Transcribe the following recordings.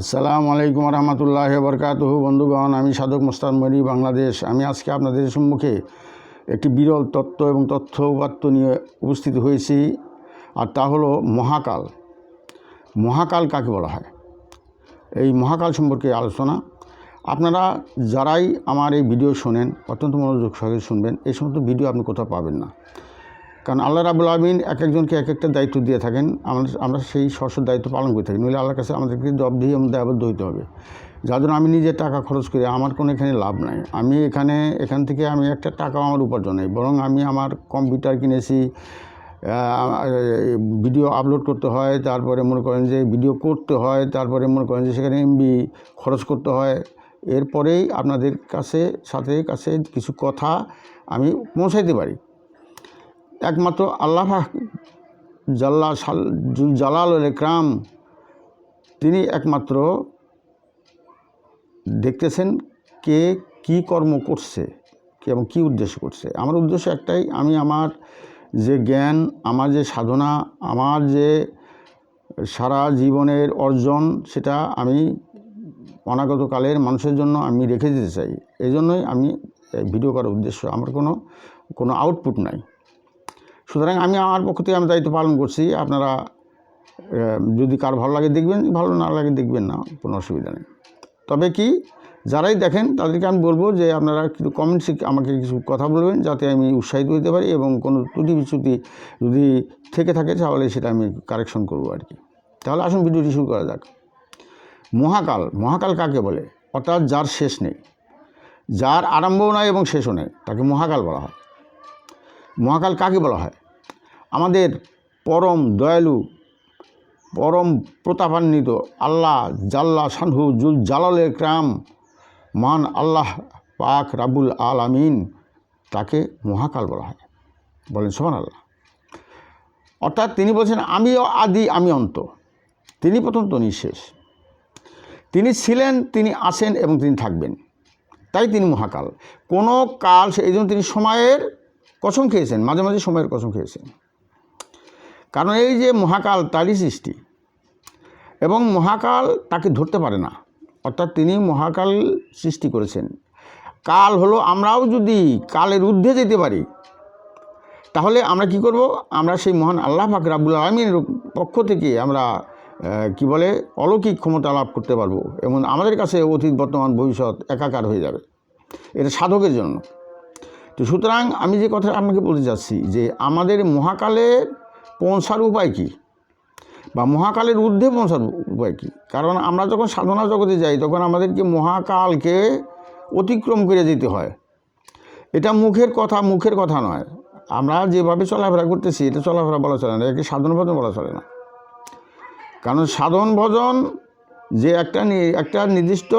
আসসালামু আলাইকুম রহমতুল্লাহ বরকাতহু বন্ধুগণ, আমি সাধক মোস্তান মরি বাংলাদেশ। আমি আজকে আপনাদের সম্মুখে একটি বিরল তত্ত্ব এবং তথ্য উপাত্ত নিয়ে উপস্থিত হয়েছি, আর তা হলো মহাকাল। মহাকাল কাকে বলা হয়? এই মহাকাল সম্পর্কে আলোচনা। আপনারা যারাই আমার এই ভিডিও শোনেন, অত্যন্ত মনোযোগ সহকারে শুনবেন। এই সমস্ত ভিডিও আপনি কোথাও পাবেন না। কারণ আল্লাহ রাবুল আলমিন এক একজনকে এক একটা দায়িত্ব দিয়ে থাকেন। আমরা আমরা সেই স্বস্ব দায়িত্ব পালন করে থাকি। নইলে আল্লাহর কাছে আমাদেরকে জব দিয়ে এবং দায়বদ্ধ হইতে হবে। যার জন্য আমি নিজে টাকা খরচ করি, আমার কোনো এখানে লাভ নাই। আমি এখানে এখান থেকে আমি একটা টাকাও আমার উপার্জন নেই। বরং আমি আমার কম্পিউটার কিনেছি ভিডিও আপলোড করতে হয়, তারপরে মনে করেন যে ভিডিও করতে হয়, তারপরে মনে করেন যে সেখানে এমবি খরচ করতে হয়। এরপরেই আপনাদের কাছে সাথে কাছে কিছু কথা আমি পৌঁছাইতে পারি। একমাত্র আল্লাহ জাল্লা জালাল একরাম তিনি একমাত্র দেখতেছেন কে কি কর্ম করছে এবং কী উদ্দেশ্য করছে। আমার উদ্দেশ্য একটাই, আমি আমার যে জ্ঞান, আমার যে সাধনা, আমার যে সারা জীবনের অর্জন, সেটা আমি অনাগত কালের মানুষের জন্য আমি রেখে দিতে চাই। এই জন্যই আমি ভিডিও করার উদ্দেশ্য। আমার কোনো কোনো আউটপুট নাই। সুতরাং আমি আমার পক্ষ থেকে আমি দায়িত্ব পালন করছি। আপনারা যদি কার ভালো লাগে দেখবেন, ভালো না লাগে দেখবেন না, কোনো অসুবিধা নেই। তবে কি, যারাই দেখেন, তাদেরকে আমি বলব যে আপনারা কিছু কমেন্টসে আমাকে কিছু কথা বলবেন, যাতে আমি উৎসাহিত হতে পারি এবং কোনো ত্রুটি বিচ্যুতি যদি থেকে থাকে, তাহলে সেটা আমি কারেকশন করব আর কি। তাহলে আসুন ভিডিওটি শুরু করা যাক। মহাকাল মহাকাল কাকে বলে? অর্থাৎ যার শেষ নেই। যার আরম্ভও নয় এবং শেষও নেই, তাকে মহাকাল বলা হয়। মহাকাল কাকে বলা হয়? আমাদের পরম দয়ালু, পরম প্রতাপান্বিত আল্লাহ জাল্লা সানহু জুল জালালের ক্রাম মান আল্লাহ পাক রাবুল আল আমিন তাকে মহাকাল বলা হয়। বলেন সোমান আল্লাহ অর্থাৎ তিনি বলছেন, আমিও আদি, আমি অন্ত। তিনি প্রথম তিনি শেষ। তিনি ছিলেন, তিনি আছেন এবং তিনি থাকবেন। তাই তিনি মহাকাল। কোনো কাল এই জন্য তিনি সময়ের কসম খেয়েছেন, মাঝে মাঝে সময়ের কসম খেয়েছেন। কারণ এই যে মহাকাল তারই সৃষ্টি। এবং মহাকাল তাকে ধরতে পারে না। অর্থাৎ তিনি মহাকাল সৃষ্টি করেছেন। কাল হলো, আমরাও যদি কালের ঊর্ধ্বে যেতে পারি, তাহলে আমরা কি করব? আমরা সেই মহান আল্লাহ পাক রাবুল আলমীর পক্ষ থেকে আমরা কি বলে, অলৌকিক ক্ষমতা লাভ করতে পারব। এবং আমাদের কাছে অতীত, বর্তমান, ভবিষ্যৎ একাকার হয়ে যাবে। এটা সাধকের জন্য। তো সুতরাং আমি যে কথা আপনাকে বলতে চাচ্ছি যে আমাদের মহাকালে পৌঁছার উপায় কী? বা মহাকালের ঊর্ধ্বে পৌঁছার উপায় কী? কারণ আমরা যখন সাধনা জগতে যাই, তখন আমাদেরকে মহাকালকে অতিক্রম করে যেতে হয়। এটা মুখের কথা মুখের কথা নয়। আমরা যেভাবে চলাফেরা করতেছি, এটা চলাফেরা বলা চলে না, একে সাধন ভজন বলা চলে না। কারণ সাধন ভজন যে একটা একটা নির্দিষ্ট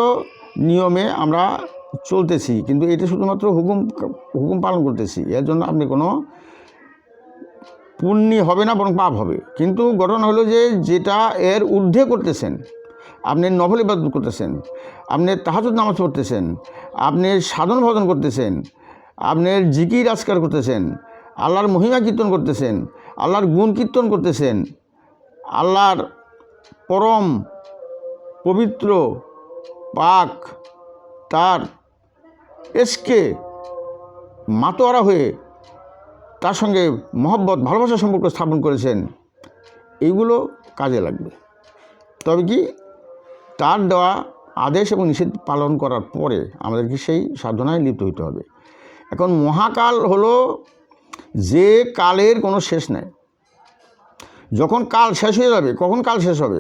নিয়মে আমরা চলতেছি, কিন্তু এটা শুধুমাত্র হুকুম হুকুম পালন করতেছি। এর জন্য আপনি কোনো পুণ্যি হবে না, বরং পাপ হবে। কিন্তু ঘটনা হলো যে, যেটা এর ঊর্ধ্বে করতেছেন, আপনি নফল ইবাদত করতেছেন, আপনি তাহাজুদ নামাজ পড়তেছেন, আপনি সাধন ভজন করতেছেন, আপনি জিকির আজকার করতেছেন, আল্লাহর মহিমা কীর্তন করতেছেন, আল্লাহর গুণ কীর্তন করতেছেন, আল্লাহর পরম পবিত্র পাক তার এসকে মাতোয়ারা হয়ে তার সঙ্গে মহব্বত ভালোবাসার সম্পর্ক স্থাপন করেছেন এইগুলো কাজে লাগবে। তবে কি তার দেওয়া আদেশ এবং নিষেধ পালন করার পরে আমাদেরকে সেই সাধনায় লিপ্ত হইতে হবে। এখন মহাকাল হলো যে কালের কোনো শেষ নাই। যখন কাল শেষ হয়ে যাবে, কখন কাল শেষ হবে?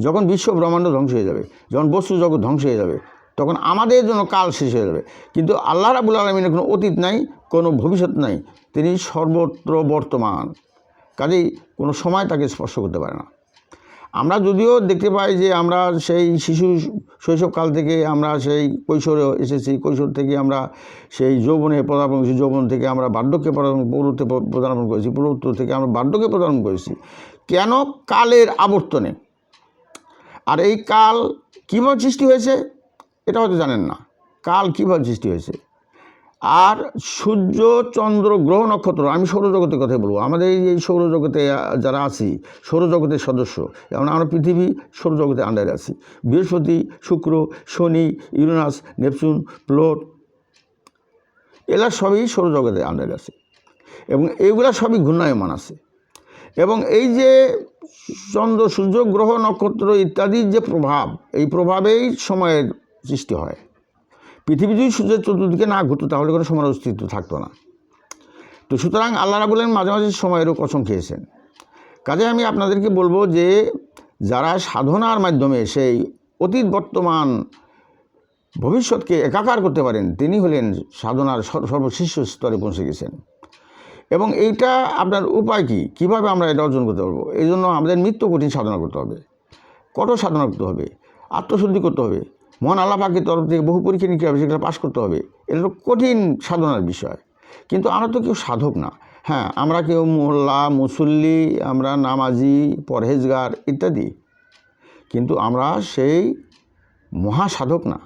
যখন বিশ্ব ব্রহ্মাণ্ড ধ্বংস হয়ে যাবে, যখন বস্তু জগৎ ধ্বংস হয়ে যাবে তখন আমাদের জন্য কাল শেষ হয়ে যাবে। কিন্তু আল্লাহ রাবুল আলমিনের কোনো অতীত নাই, কোনো ভবিষ্যৎ নাই। তিনি সর্বত্র বর্তমান। কাজেই কোনো সময় তাকে স্পর্শ করতে পারে না। আমরা যদিও দেখতে পাই যে আমরা সেই শিশু শৈশবকাল থেকে আমরা সেই কৈশোরে এসেছি। কৈশোর থেকে আমরা সেই যৌবনে পদার্পণ করেছি। যৌবন থেকে আমরা বার্ধক্যে পদার্পণ পৌরত্বে পদার্পণ করেছি। পৌরত্ব থেকে আমরা বার্ধক্যে পদার্পণ করেছি। কেন কালের আবর্তনে? আর এই কাল কীভাবে সৃষ্টি হয়েছে? এটা হয়তো জানেন না। কাল কীভাবে সৃষ্টি হয়েছে? আর সূর্য, চন্দ্র, গ্রহ নক্ষত্র, আমি সৌরজগতের কথাই বলব। আমাদের এই সৌরজগতে যারা আছি, সৌরজগতের সদস্য, যেমন আমরা পৃথিবী সৌরজগতের আন্ডারে আছি। বৃহস্পতি, শুক্র, শনি, ইউরেনাস, নেপচুন, প্লোট, এরা সবই সৌরজগতের আন্ডারে আছে। এবং এইগুলা সবই ঘূর্ণায়মান আছে। এবং এই যে চন্দ্র, সূর্য, গ্রহ নক্ষত্র ইত্যাদির যে প্রভাব, এই প্রভাবেই সময়ের সৃষ্টি হয়। পৃথিবী যদি সূর্যের চতুর্দিকে না ঘুরতো, তাহলে কোনো সময়ের অস্তিত্ব থাকতো না। তো সুতরাং আল্লাহ রাবুলেন মাঝে মাঝে সময়েরও কসম খেয়েছেন। কাজে আমি আপনাদেরকে বলব যে, যারা সাধনার মাধ্যমে সেই অতীত বর্তমান ভবিষ্যৎকে একাকার করতে পারেন, তিনি হলেন সাধনার সর- সর্বশীর্ষ স্তরে পৌঁছে গেছেন। এবং এইটা আপনার উপায় কি? কীভাবে আমরা এটা অর্জন করতে পারব? এই জন্য আমাদের নিত্য কঠিন সাধনা করতে হবে। কঠোর সাধনা করতে হবে। আত্মশুদ্ধি করতে হবে। মহান আল্লাহ পাকের তরফ থেকে বহু পরীক্ষা নিরীক্ষা হবে, সেগুলো পাশ করতে হবে। এটা তো কঠিন সাধনার বিষয়। কিন্তু আমরা তো কেউ সাধক না। হ্যাঁ আমরা কেউ মোল্লা, মুসল্লি, আমরা নামাজি, পরহেজগার ইত্যাদি। কিন্তু আমরা সেই মহাসাধক না।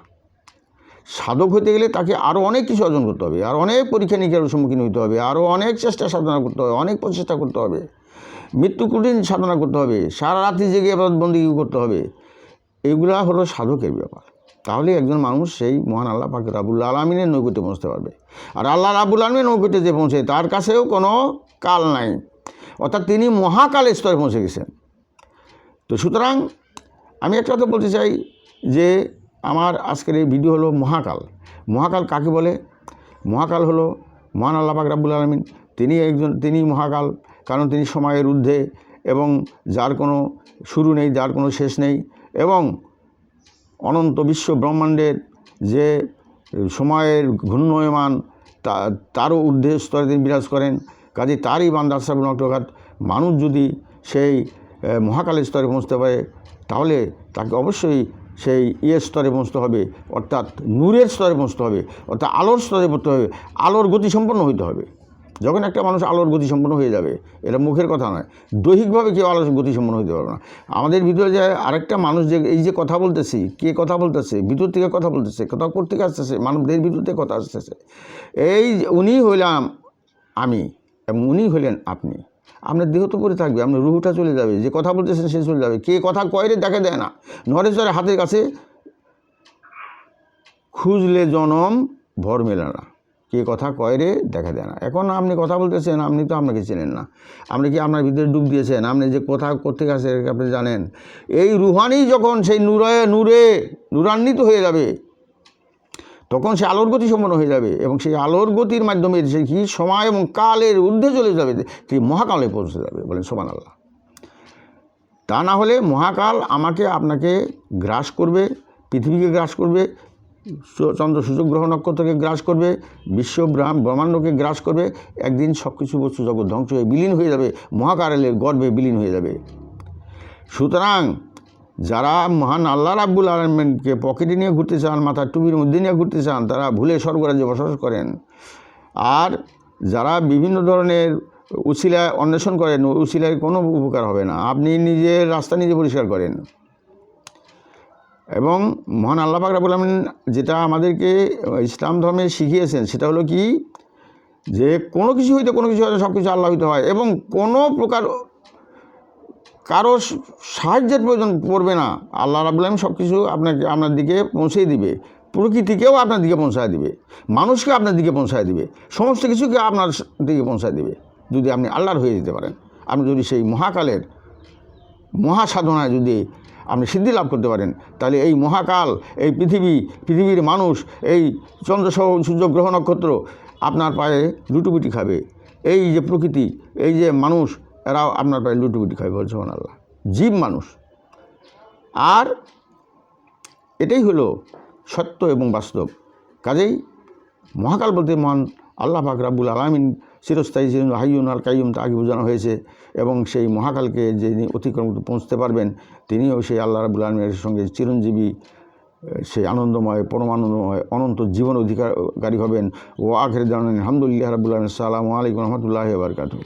সাধক হতে গেলে তাকে আরও অনেক কিছু অর্জন করতে হবে, আর অনেক পরীক্ষা নিরীক্ষার সম্মুখীন হতে হবে আরও অনেক চেষ্টা সাধনা করতে হবে, অনেক প্রচেষ্টা করতে হবে। মৃত্যু কঠিন সাধনা করতে হবে, সারা রাত্রি জেগে বন্দি করতে হবে। এগুলা হলো সাধকের ব্যাপার। তাহলে একজন মানুষ সেই মহান আল্লাহ পাক রাবুল আলমিনের নৈকট্যে পৌঁছতে পারবে। আর আল্লাহ রাবুল আলমিনের নৈকট্যে যে পৌঁছে, তার কাছেও কোনো কাল নাই। অর্থাৎ তিনি মহাকালের স্তরে পৌঁছে গেছেন। তো সুতরাং আমি একটা কথা বলতে চাই যে, আমার আজকের এই ভিডিও হলো মহাকাল। মহাকাল কাকে বলে? মহাকাল হলো মহান আল্লাহ পাক রাব্বুল আলমিন। তিনি একজন, তিনি মহাকাল, কারণ তিনি সময়ের ঊর্ধ্বে এবং যার কোনো শুরু নেই, যার কোনো শেষ নেই এবং অনন্ত বিশ্ব ব্রহ্মাণ্ডের যে সময়ের ঘূর্ণয়মান, তা, তারও ঊর্ধ্বে স্তরে তিনি বিরাজ করেন। কাজে তারই বান্দার আশরাফুল নটঘাত মানুষ যদি সেই মহাকালের স্তরে পৌঁছতে পারে, তাহলে তাকে অবশ্যই সেই ইয়ের স্তরে পৌঁছতে হবে, অর্থাৎ নূরের স্তরে পৌঁছতে হবে, অর্থাৎ আলোর স্তরে পড়তে হবে, আলোর গতি সম্পন্ন হইতে হবে। যখন একটা মানুষ আলোর গতি সম্পন্ন হয়ে যাবে, এটা মুখের কথা নয়, দৈহিকভাবে কেউ আলোর গতি সম্পন্ন হইতে পারবে না। আমাদের ভিতরে যে আরেকটা মানুষ যে এই যে কথা বলতেছি, কে কথা বলতেছে, ভিতর থেকে কথা বলতেছে কথা থেকে আসতেছে মানবদের ভিতর থেকে কথা আসতেছে, এই উনি হইলাম আমি এবং উনি হলেন আপনি। আপনার দেহ তো পড়ে থাকবে, আপনার রুহুটা চলে যাবে, যে কথা বলতেছেন সে চলে যাবে, কে কথা কয়রে দেখা দেয় না। নরেশ্বরে হাতের কাছে খুঁজলে জনম ভর মেলে না কে কথা কয় রে? দেখা দেয় না। এখন আপনি কথা বলতেছেন, আপনি তো আপনাকে চেনেন না। আপনি কি আপনার ভিতরে ডুব দিয়েছেন? আপনি যে কথা করতে গেছে আপনি জানেন? এই রুহানি যখন সেই নূরে নূরে, নূরান্বিত হয়ে যাবে, তখন সে আলোর গতি সম্পন্ন হয়ে যাবে এবং সেই আলোর গতির মাধ্যমে সে কি সময় এবং কালের ঊর্ধ্বে চলে যাবে সেই মহাকালে পৌঁছে যাবে বলেন সোমান আল্লাহ তা না হলে মহাকাল আমাকে আপনাকে গ্রাস করবে, পৃথিবীকে গ্রাস করবে চন্দ্র সূর্য গ্রহ নক্ষত্রকে গ্রাস করবে, বিশ্ব ব্রহ্ম- ব্রহ্মাণ্ডকে গ্রাস করবে, একদিন সব কিছু বস্তু জগৎ ধ্বংস হয়ে বিলীন হয়ে যাবে মহাকালের গর্বে বিলীন হয়ে যাবে। সুতরাং যারা মহান আল্লাহ রাব্বুল আলমিনকে পকেটে নিয়ে ঘুরতে চান, মাথার টুপির মধ্যে নিয়ে ঘুরতে চান, তারা ভুলে স্বর্গরাজ্যে বসবাস করেন। আর যারা বিভিন্ন ধরনের উশিলা অন্বেষণ করেন উশিলায় কোনো উপকার হবে না। আপনি নিজের রাস্তা নিজে পরিষ্কার করেন। এবং মহান আল্লাহ পাক রাবুল আলমিন যেটা আমাদেরকে ইসলাম ধর্মে শিখিয়েছেন, সেটা হলো কি? যে কোনো কিছু হইতে কোনো কিছু হয়তো সব কিছু আল্লাহ হইতে হয় এবং কোনো প্রকার কারও সাহায্যের প্রয়োজন পড়বে না। আল্লাহ রাবুল আলম সব কিছু আপনাকে আপনার দিকে পৌঁছেই দিবে। প্রকৃতিকেও আপনার দিকে পৌঁছায় দিবে। মানুষকে আপনার দিকে পৌঁছায় দিবে। সমস্ত কিছুকে আপনার দিকে পৌঁছায় দিবে। যদি আপনি আল্লাহর হয়ে যেতে পারেন। আপনি যদি সেই মহাকালের মহাসাধনায় যদি আপনি সিদ্ধি লাভ করতে পারেন। তাহলে এই মহাকাল, এই পৃথিবী, পৃথিবীর মানুষ, এই চন্দ্র সহ- সূর্য গ্রহ নক্ষত্র আপনার পায়ে লুটুপুটি খাবে। এই যে প্রকৃতি, এই যে মানুষ, এরাও আপনার পায়ে লুটুপুটি খাবে বলছে আল্লাহ জীব মানুষ। আর এটাই হলো সত্য এবং বাস্তব। কাজেই মহাকাল বলতে মহান আল্লাহ পাক রাব্বুল আলমিন চিরস্থায়ী ছিলেন হাইয়ুন আল তা তাকে বোঝানো হয়েছে এবং সেই মহাকালকে যিনি অতিক্রম পৌঁছতে পারবেন, তিনিও সেই আল্লাহ রাবুল আলমের সঙ্গে চিরঞ্জীবী সেই আনন্দময়, পরমানন্দময়, অনন্ত জীবন অধিকারী হবেন। ও আখের জানান আলহামদুলিল্লাহ রাবুল আলম সালামু আলাইকুম রহমতুল্লাহ বারকাতু